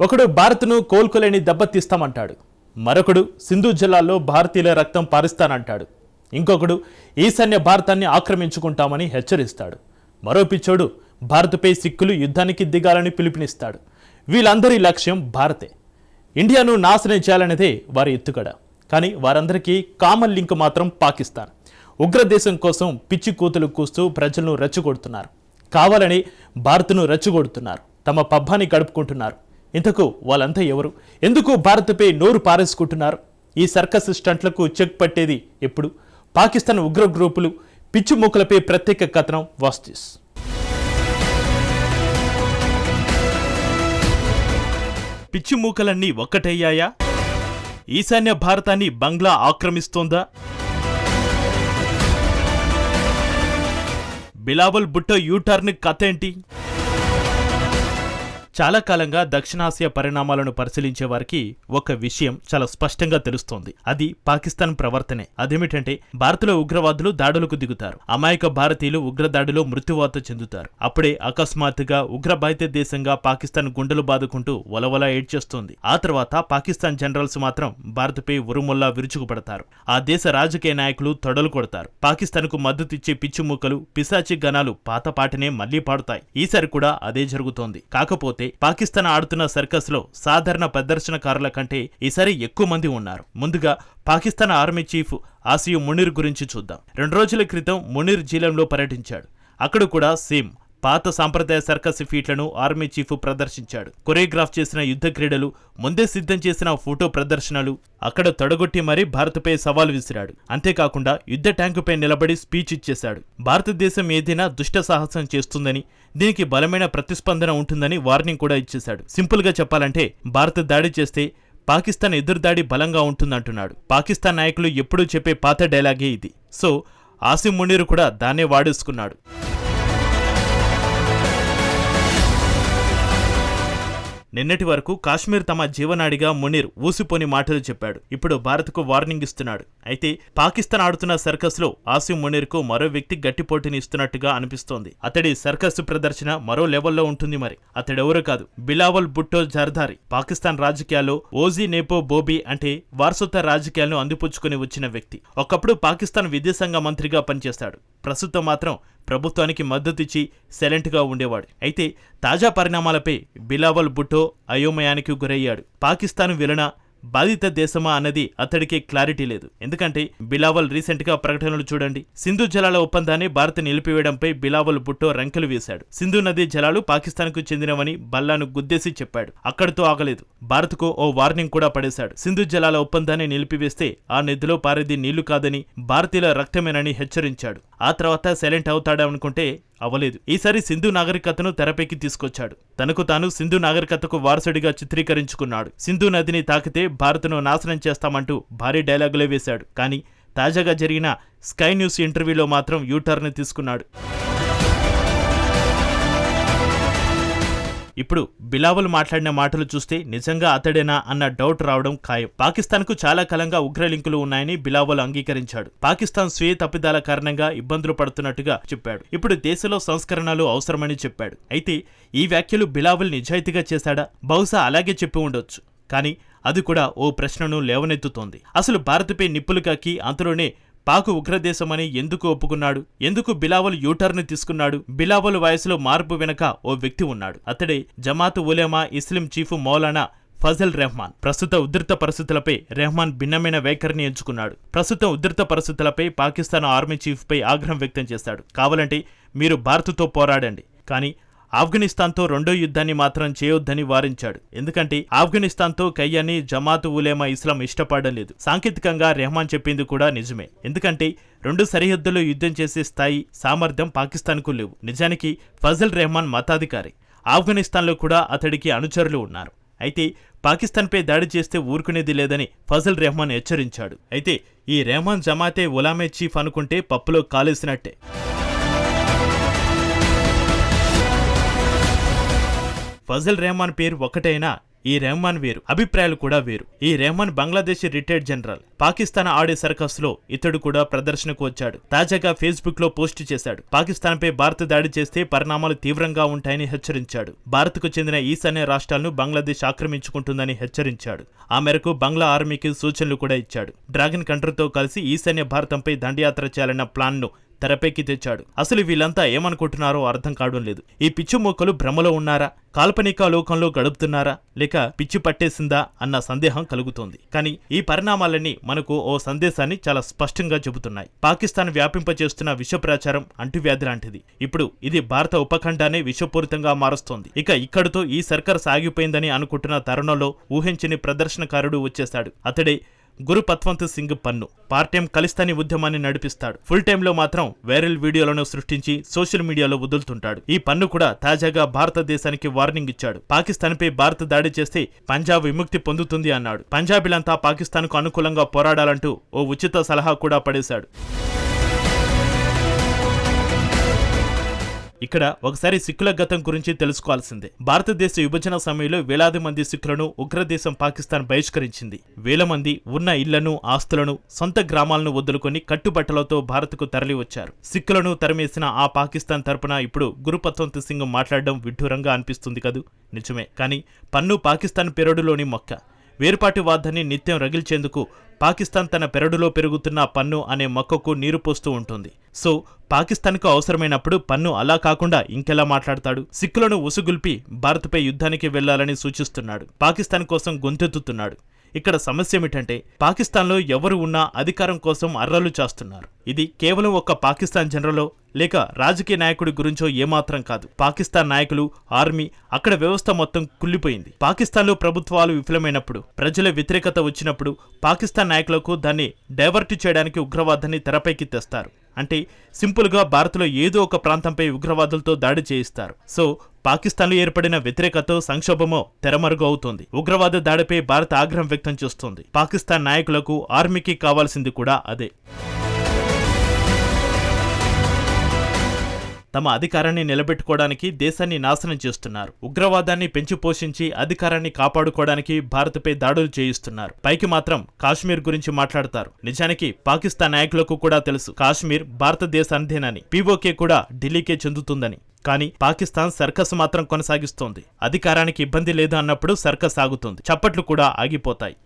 ఒకడు భారత్ను కోలుకోలేని దెబ్బతీస్తామంటాడు. మరొకడు సింధు జిల్లాలో భారతీయుల రక్తం పారిస్తానంటాడు. ఇంకొకడు ఈశాన్య భారతాన్ని ఆక్రమించుకుంటామని హెచ్చరిస్తాడు. మరో పిచ్చోడు భారత్పై సిక్కులు యుద్ధానికి దిగాలని పిలుపునిస్తాడు. వీళ్ళందరి లక్ష్యం భారతే. ఇండియాను నాశనం చేయాలనేదే వారి ఎత్తుగడ. కానీ వారందరికీ కామన్ లింక్ మాత్రం పాకిస్తాన్. ఉగ్రదేశం కోసం పిచ్చి కూతులు కూస్తూ ప్రజలను రెచ్చగొడుతున్నారు. కావాలని భారత్ను రెచ్చగొడుతున్నారు. తమ పబ్బాన్ని గడుపుకుంటున్నారు. ఇంతకు వాళ్ళంతా ఎవరు? ఎందుకు భారత్పై నోరు పారేసుకుంటున్నారు? ఈ సర్కస్ స్టంట్లకు చెక్ పట్టేది ఎప్పుడు? పాకిస్తాన్ ఉగ్ర గ్రూపులు పిచ్చిమూకలపై ప్రత్యేక కథనం వాస్తిస్ పిచ్చిమూకలన్నీ ఒక్కటయ్యాయా? ఈశాన్య భారతాన్ని బంగ్లా ఆక్రమిస్తోందా? బిలావల్ బుట్టో యూటర్న్ కథ ఏంటి? చాలా కాలంగా దక్షిణాసియా పరిణామాలను పరిశీలించే వారికి ఒక విషయం చాలా స్పష్టంగా తెలుస్తోంది. అది పాకిస్తాన్ ప్రవర్తనే. అదేమిటంటే భారత్లో ఉగ్రవాదులు దాడులకు దిగుతారు. అమాయక భారతీయులు ఉగ్రదాడిలో మృత్యువాత చెందుతారు. అప్పుడే అకస్మాత్తుగా ఉగ్రబాధిత దేశంగా పాకిస్తాన్ గుండెలు బాదుకుంటూ వలవల ఏడ్చేస్తోంది. ఆ తర్వాత పాకిస్తాన్ జనరల్స్ మాత్రం భారత్పై ఉరుముల్లా విరుచుకుపడతారు. ఆ దేశ రాజకీయ నాయకులు తొడలు కొడతారు. పాకిస్తాన్కు మద్దతిచ్చే పిచ్చిమూకలు పిశాచి గణాలు పాత పాటనే మళ్ళీ పాడుతాయి. ఈసారి కూడా అదే జరుగుతోంది. కాకపోతే పాకిస్తాన్ ఆడుతున్న సర్కస్లో సాధారణ ప్రదర్శనకారుల కంటే ఈసారి ఎక్కువ మంది ఉన్నారు. ముందుగా పాకిస్తాన్ ఆర్మీ చీఫ్ ఆసియు మునీర్ గురించి చూద్దాం. రెండు రోజుల క్రితం మునీర్ జీలంలో పర్యటించాడు. అక్కడ కూడా సేమ్. పాత సాంప్రదాయ సర్కస్ ఫీట్లను ఆర్మీ చీఫ్ ప్రదర్శించాడు. కొరియోగ్రాఫ్ చేసిన యుద్ధ క్రీడలు ముందే సిద్ధం చేసిన ఫోటో ప్రదర్శనలు అక్కడ తొడగొట్టి మరీ భారత్పై సవాల్ విసిరాడు. అంతేకాకుండా యుద్ధ ట్యాంకుపై నిలబడి స్పీచ్ ఇచ్చేశాడు. భారతదేశం ఏదైనా దుష్ట సాహసం చేస్తుందని దీనికి బలమైన ప్రతిస్పందన ఉంటుందని వార్నింగ్ కూడా ఇచ్చేశాడు. సింపుల్గా చెప్పాలంటే భారత్ దాడి చేస్తే పాకిస్తాన్ ఎదురుదాడి బలంగా ఉంటుందంటున్నాడు. పాకిస్తాన్ నాయకులు ఎప్పుడూ చెప్పే పాత డైలాగే ఇది. సో ఆసిమ్ మునీర్ కూడా దాన్నే వాడేసుకున్నాడు. నిన్నటి వరకు కాశ్మీర్ తమ జీవనాడిగా మునీర్ ఊసిపోని మాటలు చెప్పాడు. ఇప్పుడు భారత్కు వార్నింగ్ ఇస్తున్నాడు. అయితే పాకిస్తాన్ ఆడుతున్న సర్కస్లో ఆసిమ్ మునీర్కు మరో వ్యక్తి గట్టిపోటీని ఇస్తున్నట్టుగా అనిపిస్తోంది. అతడి సర్కస్ ప్రదర్శన మరో లెవెల్లో ఉంటుంది మరి. అతడెవరో కాదు. బిలావల్ బుట్టో జర్దారి పాకిస్తాన్ రాజకీయాల్లో ఓజీ నేపో బోబీ అంటే వారసత్వ రాజకీయాలను అందిపుచ్చుకుని వచ్చిన వ్యక్తి. ఒకప్పుడు పాకిస్తాన్ విదేశాంగ మంత్రిగా పనిచేస్తాడు. ప్రస్తుతం మాత్రం ప్రభుత్వానికి మద్దతిచ్చి సైలెంట్గా ఉండేవాడు. అయితే తాజా పరిణామాలపై బిలావల్ భుట్టో అయోమయానికి గురయ్యాడు. పాకిస్తాన్ విలన బాధిత దేశమా అన్నది అతడికి క్లారిటీ లేదు. ఎందుకంటే బిలావల్ రీసెంట్గా ప్రకటనలు చూడండి. సింధు జలాల ఒప్పందాన్ని భారత్ నిలిపివేయడంపై బిలావల్ భుట్టో రంకెలు వేశాడు. సింధు నదీ జలాలు పాకిస్తాన్కు చెందినవని బల్లాను గుద్దేసి చెప్పాడు. అక్కడితో ఆగలేదు. భారత్కు ఓ వార్నింగ్ కూడా పడేశాడు. సింధు జలాల ఒప్పందాన్ని నిలిపివేస్తే ఆ నదిలో పారేది నీళ్ళు కాదని భారతీయుల రక్తమేనని హెచ్చరించాడు. ఆ తర్వాత సైలెంట్ అవుతాడనుకుంటే అవలేదు ఈసారి సింధు నాగరికతను తెరపైకి తీసుకొచ్చాడు. తనకు తాను సింధు నాగరికతకు వారసుడిగా చిత్రీకరించుకున్నాడు. సింధు నదిని తాకితే భారత్ను నాశనం చేస్తామంటూ భారీ డైలాగులే వేశాడు. కానీ తాజాగా జరిగిన స్కై న్యూస్ ఇంటర్వ్యూలో మాత్రం యూటర్న్ తీసుకున్నాడు. ఇప్పుడు బిలావల్ మాట్లాడిన మాటలు చూస్తే నిజంగా అతడేనా అన్న డౌట్ రావడం ఖాయం. పాకిస్తాన్కు చాలా కాలంగా ఉగ్ర లింకులు ఉన్నాయని బిలావల్ అంగీకరించాడు. పాకిస్తాన్ స్వీయ తప్పిదాల కారణంగా ఇబ్బందులు పడుతున్నట్టుగా చెప్పాడు. ఇప్పుడు దేశంలో సంస్కరణలు అవసరమని చెప్పాడు. అయితే ఈ వ్యాఖ్యలు బిలావల్ నిజాయితీగా చేశాడా? బహుశా అలాగే చెప్పి ఉండొచ్చు. కానీ అది కూడా ఓ ప్రశ్నను లేవనెత్తుతోంది. అసలు భారత్పై నిప్పులు కాకి అంతలోనే పాకు ఉగ్రదేశమని ఎందుకు ఒప్పుకున్నాడు? ఎందుకు బిలావల్ యూటర్న్ తీసుకున్నాడు? బిలావల్ వయసులో మార్పు వెనక ఓ వ్యక్తి ఉన్నాడు. అతడే జమాత్ ఉలేమా ఇస్లిం చీఫ్ మౌలానా ఫజల్ రెహమాన్. ప్రస్తుత ఉధృత పరిస్థితులపై రెహమాన్ భిన్నమైన వైఖరిని ఎంచుకున్నాడు. ప్రస్తుతం ఉధృత పరిస్థితులపై పాకిస్తాన్ ఆర్మీ చీఫ్పై ఆగ్రహం వ్యక్తం చేశాడు కావాలంటే మీరు భారత్తో పోరాడండి. కానీ ఆఫ్ఘనిస్తాన్తో రెండో యుద్ధాన్ని మాత్రం చేయొద్దని వారించాడు. ఎందుకంటే ఆఫ్ఘనిస్తాన్తో కయ్యాన్ని జమాతు ఉలేమా ఇస్లాం ఇష్టపడడం లేదు సాంకేతికంగా రెహమాన్ చెప్పింది కూడా నిజమే. ఎందుకంటే రెండు సరిహద్దుల్లో యుద్ధం చేసే స్థాయి సామర్థ్యం పాకిస్తాన్కు లేవు. నిజానికి ఫజల్ రెహమాన్ మతాధికారి. ఆఫ్ఘనిస్తాన్లో కూడా అతడికి అనుచరులు ఉన్నారు. అయితే పాకిస్తాన్పై దాడి చేస్తే ఊరుకునేది లేదని ఫజల్ రెహమాన్ హెచ్చరించాడు. అయితే ఈ రెహమాన్ జమాతే ఉలామే చీఫ్ అనుకుంటే పప్పులో కాలేసినట్టే. ఫజల్ రెహమాన్ పేరు ఒకటైనా ఈ రెహమాన్ వేరు. అభిప్రాయాలు కూడా వేరు. ఈ రెహమాన్ బంగ్లాదేశ్ రిటైర్డ్ జనరల్. పాకిస్తాన్ ఆడే సర్కస్లో ఇతడు కూడా ప్రదర్శనకు వచ్చాడు. తాజాగా ఫేస్బుక్లో పోస్ట్ చేశాడు. పాకిస్తాన్ పై భారత్ దాడి చేస్తే పరిణామాలు తీవ్రంగా ఉంటాయని హెచ్చరించాడు. భారత్కు చెందిన ఈశాన్య రాష్ట్రాలను బంగ్లాదేశ్ ఆక్రమించుకుంటుందని హెచ్చరించాడు. ఆ మేరకు బంగ్లా ఆర్మీకి సూచనలు కూడా ఇచ్చాడు. డ్రాగన్ కంట్రీతో కలిసి ఈశాన్య భారతంపై దండయాత్ర చేయాలన్న ప్లాన్ను తెరపైకి తెచ్చాడు. అసలు వీళ్ళంతా ఏమనుకుంటున్నారో అర్థం కావడం లేదు. ఈ పిచ్చి మొక్కలు భ్రమలో ఉన్నారా? కాల్పనిక లోకంలో గడుపుతున్నారా? లేక పిచ్చి పట్టేసిందా? అన్న సందేహం కలుగుతోంది. కానీ ఈ పరిణామాలన్నీ మనకు ఓ సందేశాన్ని చాలా స్పష్టంగా చెబుతున్నాయి. పాకిస్తాన్ వ్యాపింపచేస్తున్న విషప్రచారం అంటువ్యాధి లాంటిది. ఇప్పుడు ఇది భారత ఉపఖండాన్ని విషపూరితంగా మారుస్తోంది. ఇక ఇక్కడితో ఈ సర్కార్ సాగిపోయిందని అనుకుంటున్న తరుణంలో ఊహించని ప్రదర్శనకారుడు వచ్చేశాడు అతడే గురు పత్వంత్ సింగ్ పన్ను. పార్ట్ టైం ఖలిస్తానీ ఉద్యమాన్ని నడిపిస్తాడు. ఫుల్ టైంలో మాత్రం వైరల్ వీడియోలను సృష్టించి సోషల్ మీడియాలో వదులుతుంటాడు. ఈ పన్ను కూడా తాజాగా భారతదేశానికి వార్నింగ్ ఇచ్చాడు. పాకిస్తాన్పై భారత్ దాడి చేస్తే పంజాబ్ విముక్తి పొందుతుంది అన్నాడు. పంజాబీలంతా పాకిస్తాన్కు అనుకూలంగా పోరాడాలంటూ ఓ ఉచిత సలహా కూడా పడేశాడు. ఇక్కడ ఒకసారి సిక్కుల గతం గురించి తెలుసుకోవాల్సిందే. భారతదేశ విభజన సమయంలో వేలాది మంది సిక్కులను ఉగ్రదేశం పాకిస్తాన్ బహిష్కరించింది. వేల మంది ఉన్న ఇళ్ళను ఆస్తులను సొంత గ్రామాలను వదులుకొని కట్టుబట్టలతో భారత్కు తరలివచ్చారు. సిక్కులను తరిమేసిన ఆ పాకిస్తాన్ తరపున ఇప్పుడు గురుపత్వంత్ సింగ్ మాట్లాడడం విడ్డూరంగా అనిపిస్తుంది కదూ? నిజమే కానీ పన్ను పాకిస్తాన్ పెరడులోని మొక్క. వేరుపాటివాదాన్ని నిత్యం రగిల్చేందుకు పాకిస్తాన్ తన పెరడులో పెరుగుతున్న పన్ను అనే మొక్కకు నీరు పోస్తూ ఉంటుంది. సో పాకిస్తాన్కు అవసరమైనప్పుడు పన్ను అలా కాకుండా ఇంకెలా మాట్లాడతాడు? సిక్కులను ఉసుగుల్పి భారత్పై యుద్ధానికి వెళ్ళాలని సూచిస్తున్నాడు. పాకిస్తాన్ కోసం గొంతెత్తుతున్నాడు. ఇక్కడ సమస్య ఏమిటంటే పాకిస్తాన్లో ఎవరు ఉన్నా అధికారం కోసం అర్రలు చేస్తున్నారు. ఇది కేవలం ఒక పాకిస్తాన్ జనరలో లేక రాజకీయ నాయకుడి గురించో ఏమాత్రం కాదు. పాకిస్తాన్ నాయకులు ఆర్మీ అక్కడ వ్యవస్థ మొత్తం కుళ్ళిపోయింది. పాకిస్తాన్లో ప్రభుత్వాలు విఫలమైనప్పుడు ప్రజల వ్యతిరేకత వచ్చినప్పుడు పాకిస్తాన్ నాయకులకు దాన్ని డైవర్ట్ చేయడానికి ఉగ్రవాదాన్ని తెరపైకి తెస్తారు. అంటే సింపుల్గా భారత్లో ఏదో ఒక ప్రాంతంపై ఉగ్రవాదులతో దాడి చేయిస్తారు. సో పాకిస్తాన్లో ఏర్పడిన వ్యతిరేకతో సంక్షోభమో తెరమరుగు అవుతోంది ఉగ్రవాద దాడిపై భారత్ ఆగ్రహం వ్యక్తం చేస్తోంది. పాకిస్తాన్ నాయకులకు ఆర్మీకి కావాల్సింది కూడా అదే. తమ అధికారాన్ని నిలబెట్టుకోవడానికి దేశాన్ని నాశనం చేస్తున్నారు. ఉగ్రవాదాన్ని పెంచి పోషించి అధికారాన్ని కాపాడుకోవడానికి భారత్పై దాడులు చేయిస్తున్నారు. పైకి మాత్రం కాశ్మీర్ గురించి మాట్లాడతారు. నిజానికి పాకిస్తాన్ నాయకులకు కూడా తెలుసు. కాశ్మీర్ భారతదేశానిదేనని పీఓకే కూడా ఢిల్లీకే చెందుతుందని. కానీ పాకిస్తాన్ సర్కస్ మాత్రం కొనసాగిస్తోంది. అధికారానికి ఇబ్బంది లేదు అన్నప్పుడు సర్కస్ ఆగుతుంది. చప్పట్లు కూడా ఆగిపోతాయి.